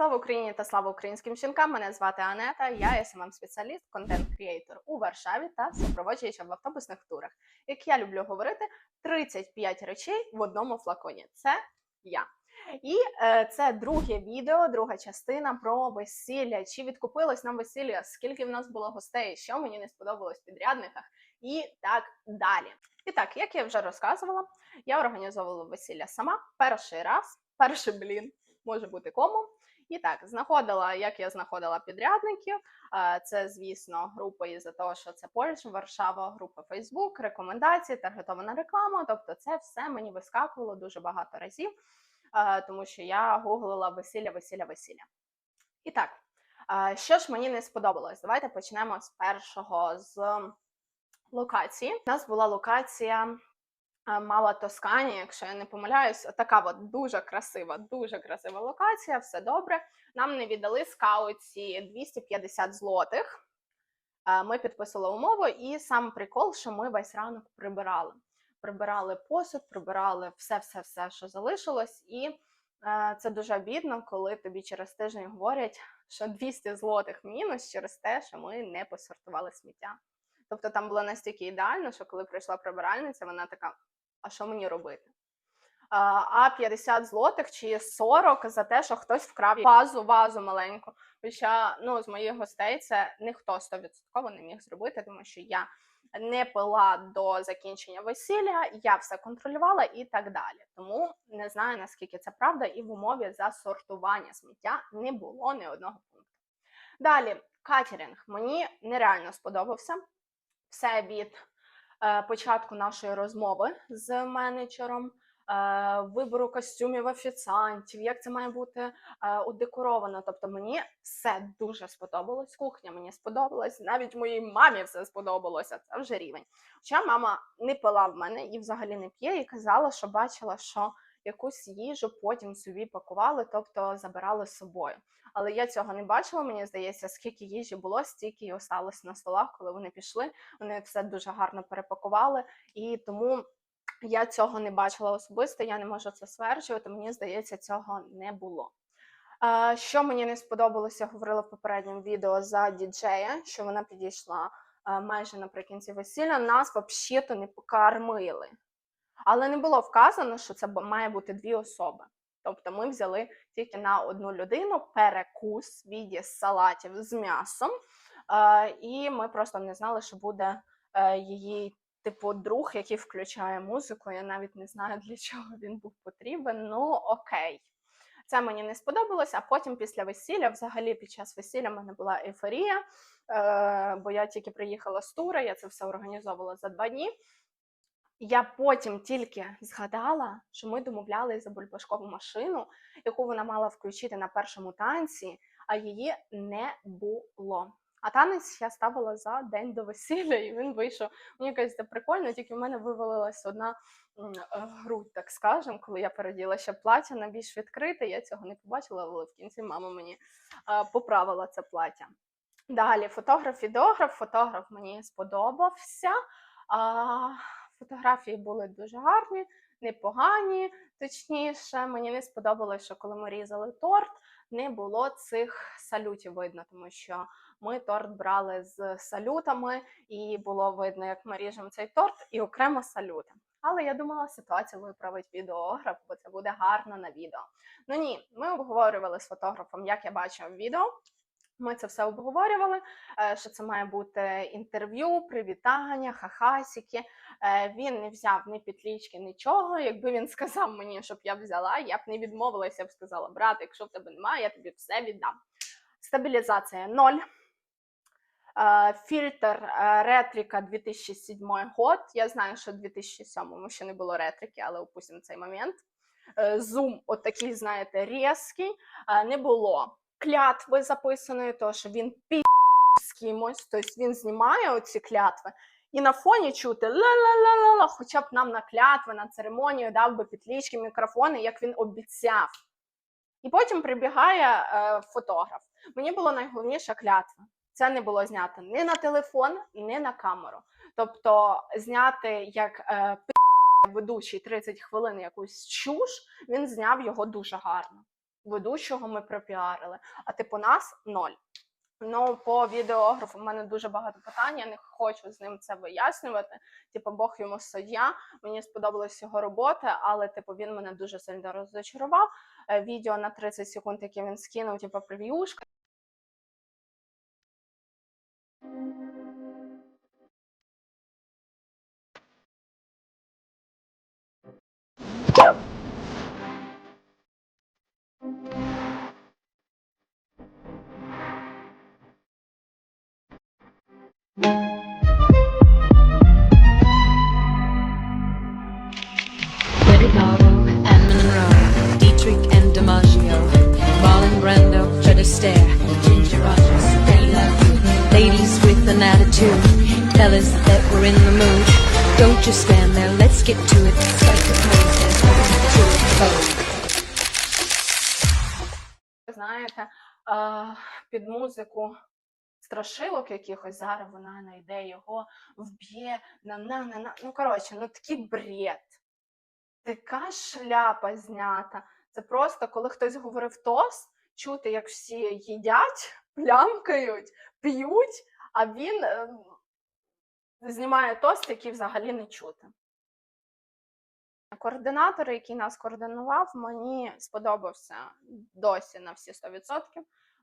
Слава Україні та слава українським жінкам! Мене звати Анета. Я смм спеціаліст, контент-кріейтор у Варшаві та супроводжуюча в автобусних турах. Як я люблю говорити, 35 речей в одному флаконі. Це я. І е, це друге відео, друга частина про весілля. Чи відкупилось нам весілля? Скільки в нас було гостей? Що мені не сподобалось в підрядниках? І так далі. І так, як я вже розказувала, я організовувала весілля сама перший раз, перший блін може бути кому. І так, знаходила, як я знаходила підрядників. Е, Це, звісно, група із-за того, що це Польща, Варшава, група Фейсбук, рекомендації, таргетована реклама. Тобто, це все мені вискакувало дуже багато разів, е, тому що я гуглила весілля, весілля, весілля. І так, е, що ж мені не сподобалось? Давайте почнемо з першого з локації. У нас була локація Мала Тоскані, якщо я не помиляюсь, така от дуже красива, дуже красива локація, все добре. Нам не віддали скауці 250 злотих. Е, Ми підписали умову, і сам прикол, що ми весь ранок прибирали. Прибирали посуд, прибирали все-все-все, що залишилось, і е, це дуже обідно, коли тобі через тиждень говорять, що 200 злотих мінус через те, що ми не посортували сміття. Тобто там було настільки ідеально, що коли прийшла прибиральниця, вона така: а що мені робити? А а 50 злотих чи 40 за те, що хтось вкрав вазу, вазу маленьку. Хоча ну, з моїх гостей це ніхто 100% не міг зробити, тому що я не пила до закінчення весілля, я все контролювала і так далі. Тому не знаю наскільки це правда, і в умові за сортування сміття не було ні одного пункту. Далі, катеринг мені нереально сподобався все від початку нашої розмови з менеджером, е, вибору костюмів офіціантів, як це має бути е, удекоровано. Тобто мені все дуже сподобалось. Кухня мені сподобалась, навіть моїй мамі все сподобалося. Це вже рівень. Хоча мама не пила в мене і взагалі не п'є, і казала, що бачила, що якусь їжу потім собі пакували, тобто забирали з собою. Але я цього не бачила. Мені здається, скільки їжі було, стільки і осталось на столах, коли вони пішли. Вони все дуже гарно перепакували, і тому я цього не бачила особисто. Я не можу це стверджувати. Мені здається, цього не було. Що мені не сподобалося, говорила в попередньому відео за діджея, що вона підійшла майже наприкінці весілля. Нас взагалі-то не покормили. Але не було вказано, що це має бути дві особи. Тобто ми взяли тільки на одну людину перекус в віді салатів з м'ясом, е, і ми просто не знали, що буде е, її типу друг, який включає музику. Я навіть не знаю, для чого він був потрібен. Ну окей. Це мені не сподобалось, а потім після весілля, взагалі під час весілля в мене була ейфорія, е, бо я тільки приїхала з тура, я це все організовувала за два дні. Я потім тільки згадала, що ми домовлялися за бульбашкову машину, яку вона мала включити на першому танці, а її не було. А танець я ставила за день до весілля, і він вийшов. Мені якось це прикольно, тільки в мене вивалилась одна е, грудь, так скажем, коли я переділа ще плаття на більш відкрите. Я цього не побачила, але в кінці мама мені е, поправила це плаття. Далі фотограф, відеограф. Фотограф мені сподобався. А, фотографії були дуже гарні, непогані. Точніше, мені не сподобалося, що коли ми різали торт, не було цих салютів видно, тому що ми торт брали з салютами, і було видно, як ми ріжемо цей торт, і окремо салюти. Але я думала, ситуацію виправить відеограф, бо це буде гарно на відео. Ну ні, ми обговорювали з фотографом, як я бачив відео. Ми це все обговорювали, е, що це має бути інтерв'ю, привітання, хахасіки. Е, Він не взяв ні підлічки, нічого. Якби він сказав мені, щоб я взяла, я б не відмовилася, я б сказала, брат, якщо в тебе немає, я тобі все віддам. Стабілізація 0. Е, Фільтр ретрика 2007 год. Я знаю, що в 2007 ще не було ретрики, але опустимо цей момент. Зум, отакий, знаєте, різкий. Не було клятви записаної, то що він пі з кимось, тобто він знімає оці клятви. І на фоні чути ла-ла-ла-ла-ла, хоча б нам на клятви, на церемонію дав би підлічки, мікрофони, як він обіцяв. І потім прибігає е, фотограф. Мені було найголовніше клятва. Це не було знято ні на телефон, ні на камеру. Тобто зняти як е, ведучий 30 хвилин якусь чуш, він зняв його дуже гарно. Ведучого ми пропіарили, а типу нас ноль. Ну, по відеографу в мене дуже багато питань. Я не хочу з ним це вияснювати. Типу, Бог йому суддя. Мені сподобалась його робота, але типу він мене дуже сильно розчарував. Е, Відео на 30 секунд, яке він скинув, типу прев'юшка. David Vogue. знаєте, е, під музику страшилок якихось зараз вона знайде його, вб'є на на на на. Ну коротше, ну такий бред. Така шляпа знята. Це просто коли хтось говорив тост, чути, як всі їдять, плямкають, п'ють, а він е, знімає тост, який взагалі не чути. Координатор, який нас координував, мені сподобався досі на всі 100%.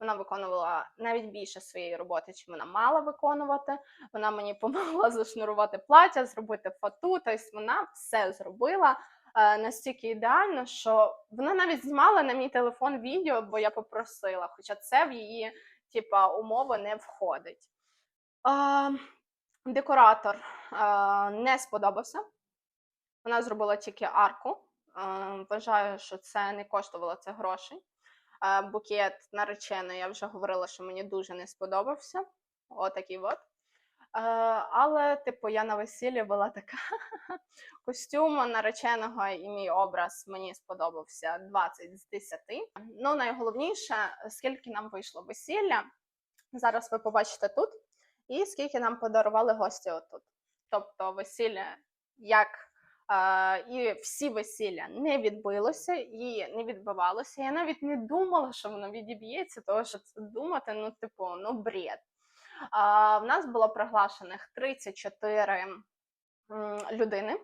Вона виконувала навіть більше своєї роботи, чим вона мала виконувати. Вона мені допомогла зашнурувати плаття, зробити фату. Тобто вона все зробила настільки ідеально, що вона навіть знімала на мій телефон відео, бо я попросила, хоча це в її типа, умови не входить. Е, декоратор е, не сподобався. Вона зробила тільки арку. Е, Вважаю, що це не коштувало це грошей. Е, Букет наречений, я вже говорила, що мені дуже не сподобався. Отакий от. Е, Але, типу, я на весіллі була така. Костюм нареченого і мій образ мені сподобався 20 з 10. Ну, найголовніше, скільки нам вийшло весілля. Зараз ви побачите тут, і скільки нам подарували гості отут. Тобто, весілля як Е, і всі весілля не відбилося і не відбивалося. Я навіть не думала, що воно відіб'ється, тому що це думати, ну, типу, ну, бред. В нас було приглашених 34 людини.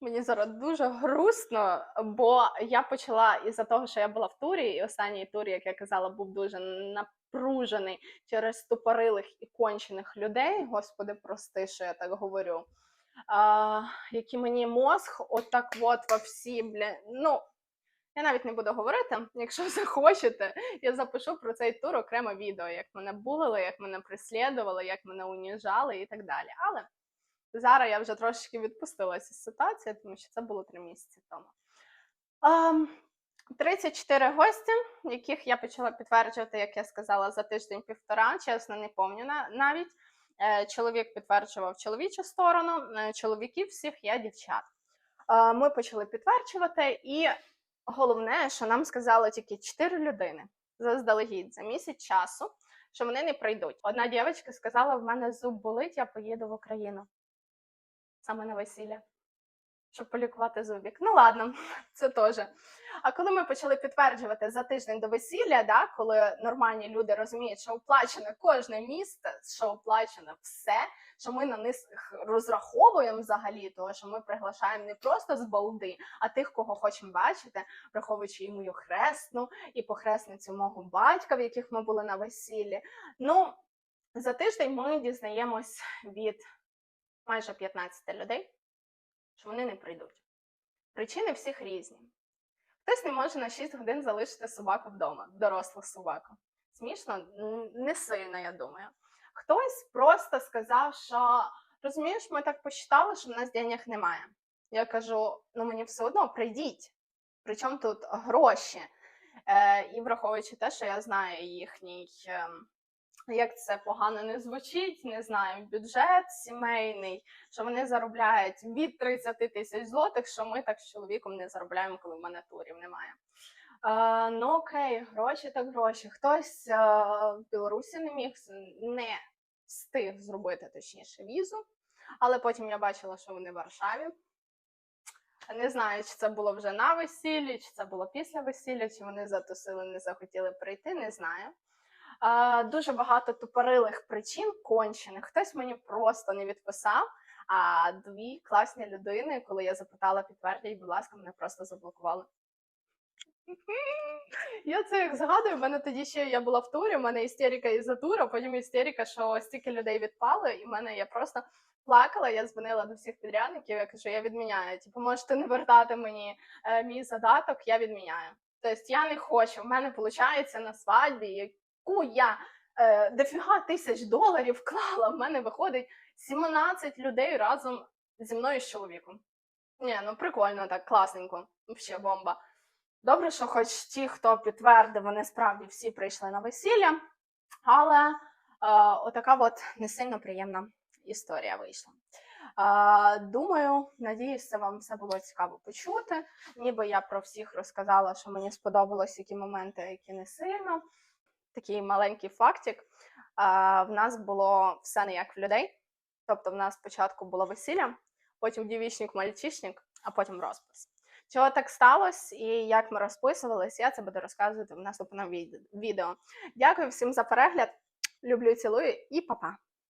Мені зараз дуже грустно, бо я почала із-за того, що я була в турі, і останній тур, як я казала, був дуже напружений через тупорилих і кончених людей. Господи, прости, що я так говорю а, які мені мозг, отак от во всі, бля, ну, я навіть не буду говорити. Якщо захочете, я запишу про цей тур окреме відео, як мене булили, як мене прислідували, як мене уніжали і так далі. Але зараз я вже трошечки відпустилася з ситуації, тому що це було три місяці тому. А, 34 гості, яких я почала підтверджувати, як я сказала, за тиждень-півтора, чесно, не пам'ятаю навіть. Е, Чоловік підтверджував чоловічу сторону, е, чоловіків всіх я дівчат. Е, Ми почали підтверджувати, і головне, що нам сказали тільки 4 людини заздалегідь за місяць часу, що вони не прийдуть. Одна дівчинка сказала: в мене зуб болить, я поїду в Україну саме на весілля, щоб полікувати зубик. Ну ладно, це теж. А коли ми почали підтверджувати за тиждень до весілля, да, коли нормальні люди розуміють, що оплачено кожне місце, що оплачено все, що ми на них розраховуємо взагалі, того що ми приглашаємо не просто з балди, а тих, кого хочемо бачити, враховуючи і мою хресну, і похресницю мого батька, в яких ми були на весіллі. Ну, за тиждень ми дізнаємось від майже 15 людей, що вони не прийдуть. Причини всіх різні. Хтось не може на 6 годин залишити собаку вдома, дорослу собаку. Смішно? Не сильно, я думаю. Хтось просто сказав, що розумієш, ми так посчитали, що в нас денег немає. Я кажу: ну мені все одно прийдіть. Причому тут гроші. Е, і враховуючи те, що я знаю їхній, ем, як це погано не звучить, не знаю, бюджет сімейний, що вони заробляють від 30 тисяч злотих, що ми так з чоловіком не заробляємо, коли в мене турів немає. Е, ну окей, гроші так гроші. Хтось е, в Білорусі не міг не встиг зробити точніше візу, але потім я бачила, що вони в Варшаві. Не знаю, чи це було вже на весіллі, чи це було після весілля, чи вони затусили, не захотіли прийти, не знаю. А, дуже багато тупорилих причин кончених. Хтось мені просто не відписав. А дві класні людини, коли я запитала підтвердіть, будь ласка, мене просто заблокували. Я це як згадую, в мене тоді ще я була в турі, в мене істерика із-за тура, потім істерика, що стільки людей відпали, і в мене я просто плакала, я дзвонила до всіх підрядників, я кажу, я відміняю. Типу, можете не вертати мені е, мій задаток, я відміняю. Тобто я не хочу. В мене виходить на свадьбі, яку я е, дофіга тисяч доларів вклала. В мене виходить 17 людей разом зі мною з чоловіком. Ні, ну прикольно так, класненько, взагалі бомба. Добре, що хоч ті, хто підтвердив, вони справді всі прийшли на весілля, але е, отака от не сильно приємна історія вийшла. Е, думаю, надіюсь, це вам все було цікаво почути. Ніби я про всіх розказала, що мені сподобалось, які моменти, які не сильно. Такий маленький фактик. Е, в нас було все не як в людей. Тобто, в нас спочатку було весілля, потім дівічник, мальчишник, а потім розпис. Чого так сталося і як ми розписувались, я це буду розказувати в наступному відео. Дякую всім за перегляд. Люблю, цілую і па-па!